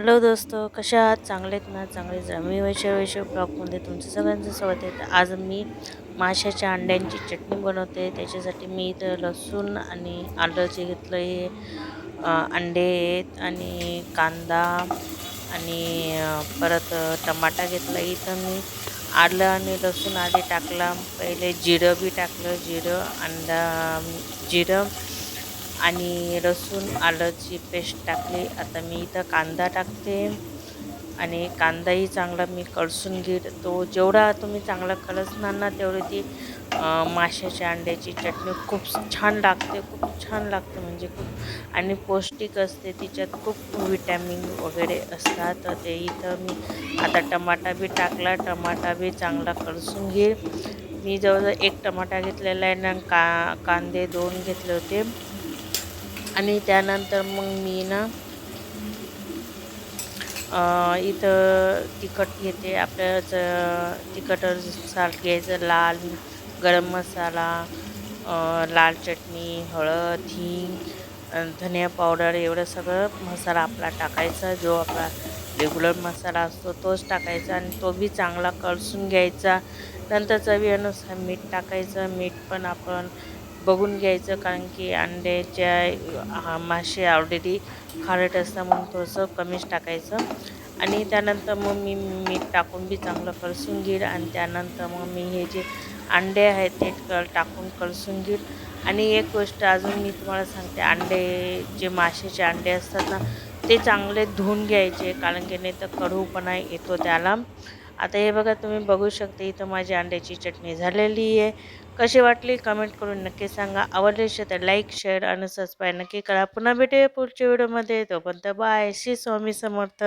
Hello दोस्त कशा आहात? चांगलेत ना? चांगलेच मी वैशव वैशव ब्लॉगमध्ये तुमचं सगळ्यांचं स्वागत आहे. तर आज मी माशाच्या अंड्यांची चटणी बनवते. त्याच्यासाठी मी इथं लसूण आणि आलं जे घेतलं हे अंडे आहेत आणि कांदा आणि परत टमाटा घेतला इथं मी. आलं आणि लसूण आधी टाकला. पहिले जिरं बी टाकलं. जिरं अंडा जिरं आणि लसूण आलंची पेस्ट टाकली. आता मी इथं कांदा टाकते आणि कांदाही चांगला मी कळसून घेत तो जेवढा तुम्ही चांगला कळसणार ना तेवढी ती माशाच्या अंड्याची चटणी खूप छान लागते खूप छान लागते म्हणजे खूप. आणि पौष्टिक असते तिच्यात खूप विटॅमिन वगैरे असतात. तर ते इथं मी आता टमाटा बी टाकला टमाटा बी चांगला कळसून घे मी जवळजवळ एक टमाटा घेतलेला आहे ना का कांदे दोन घेतले होते. आणि त्यानंतर मग मी ना इथं तिखट घेते. आपल्या तिखटसार घ्यायचं लाल गरम मसाला लाल चटणी हळद हिंग धनिया पावडर एवढं सगळं मसाला आपला टाकायचा. जो आपला रेग्युलर मसाला असतो तोच टाकायचा आणि तो बी चांगला कळसून घ्यायचा. नंतर चवीनुसार मीठ टाकायचं. मीठ पण आपण बघून घ्यायचं कारण की अंड्याच्या मासे ऑलरेडी खारट असतं म्हणून थोडंसं कमीच टाकायचं. आणि त्यानंतर मग मी मीठ टाकून बी चांगलं कळसून घेईल आणि त्यानंतर मग मी हे जे अंडे आहेत ते टाकून कळसून घेईल आणि एक गोष्ट अजून मी तुम्हाला सांगते अंडे जे मासेचे अंडे असतात ना ते चांगले धुवून घ्यायचे कारण की नाही तर कडूपणा येतो त्याला. आता हे बघा तुम्ही बघू शकता इथं माझी अंड्याची चटणी झालेली आहे. कशी वाटली? कमेंट करून नक्की सांगा. आवडली असेल तर लाईक शेअर आणि सबस्क्राईब नक्की करा. पुन्हा भेटूया पुढच्या व्हिडिओमध्ये तोपर्यंत बाय श्री स्वामी समर्थ.